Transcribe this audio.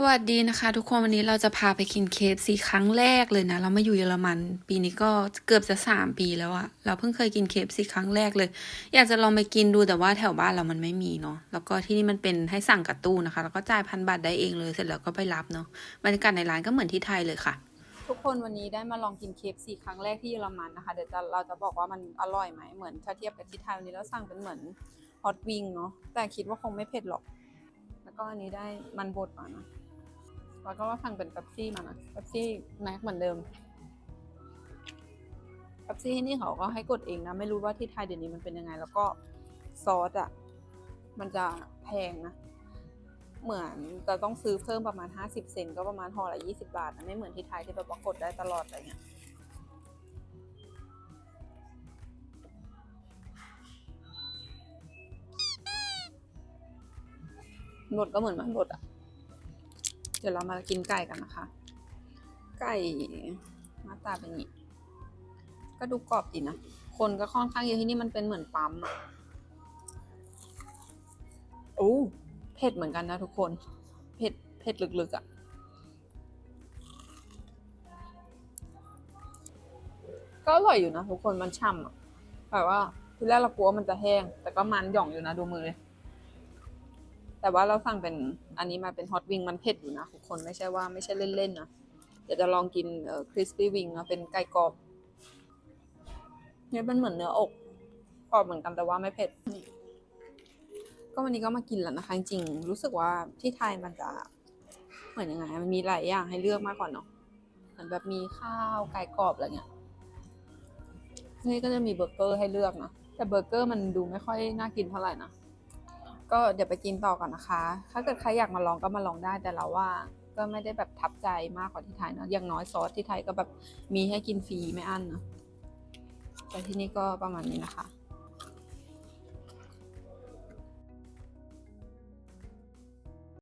สวัสดีนะคะ ทุกคนวันนี้เราจะพาไปกินเคฟซีครั้งแรกเลยนะ เรามาอยู่เยอรมัน ปีนี้ก็เกือบจะสามปีแล้วอะเราเพิ่งเคยกินเคฟซีครั้งแรกเลย อยากจะลองไปกินดูแต่ว่าแถวบ้านเรามันไม่มีเนาะแล้วก็ที่นี่มันเป็นให้สั่งกับตู้นะคะ แล้วก็จ่ายพันบาทได้เองเลยเสร็จแล้วก็ไปรับเนาะบรรยากาศในร้านก็เหมือนที่ไทยเลยค่ะ ทุกคนวันนี้ได้มาลองกินเคฟซีครั้งแรกที่เยอรมันนะคะเดี๋ยวจะเราจะบอกว่ามันอร่อยไหมเหมือนถ้าเทียบกับที่ไทยวันนี้เราสั่งเป็นเหมือนฮอตวิงเนาะแต่คิดว่าคงไม่เผ็ดหรอก แล้วก็อันนี้ได้มันบดมานะ แล้วก็ว่าสั่งเป็นเป๊ปซี่มานะเป๊ปซี่แม็กเหมือนเดิมเป๊ปซี่ที่นี่เขาก็ให้กดเองนะ ไม่รู้ว่าที่ไทยเดี๋ยวนี้มันเป็นยังไง แล้วก็ซอสอะ มันจะแพงนะ เหมือนจะต้องซื้อเพิ่มประมาณ 50 เซนก็ประมาณห่อละ20 บาทนะไม่เหมือนที่ไทยที่แบบว่ากดได้ตลอดอะไรเงี้ยบดก็เหมือนมันบดอะ เดี๋ยวเรามากินไก่กันนะคะ ไก่หน้าตาเป็นอย่างนี้ก็ดูกรอบดีนะ คนก็ค่อนข้างเยอะที่นี่มันเป็นเหมือนปั๊มอะโอ้เผ็ดเหมือนกันนะทุกคน เผ็ด เผ็ดลึกๆอะ่ะ ก็อร่อยอยู่นะทุกคนมันฉ่ำอะแบบว่าทีแรกเรากลัวว่ามันจะแห้ง แต่ก็มันหย่องอยู่นะดูมือเลย แต่ว่าเราสั่งเป็นอันนี้มาเป็นฮอตวิงมันเผ็ดอยู่นะทุกคนไม่ใช่ว่าไม่ใช่เล่นๆนะเดี๋ยวจะลองกินเอ่อคริสปี้วิงนะเป็นไก่กรอบเนี่ยเป็นเหมือนเนื้ออกกรอบเหมือนกันแต่ว่าไม่เผ็ดนี่ก็วันนี้ก็มากินแล้วนะคะจริงรู้สึกว่าที่ไทยมันจะเหมือนยังไงมันมีหลายอย่างให้เลือกมากกว่าเนาะเหมือนแบบมีข้าวไก่กรอบอะไรเงี้ยนี่ก็จะมีเบอร์เกอร์ให้เลือกนะแต่เบอร์เกอร์มันดูไม่ค่อยน่ากินเท่าไหร่นะ ก็เดี๋ยวไปกินต่อก่อนนะคะ ถ้าเกิดใครอยากมาลองก็มาลองได้แต่เราว่าก็ไม่ได้แบบทับใจมากกว่าที่ไทยเนาะอย่างน้อยซอสที่ไทยก็แบบมีให้กินฟรีไม่อั้นเนาะแต่ที่นี่ก็ประมาณนี้นะคะ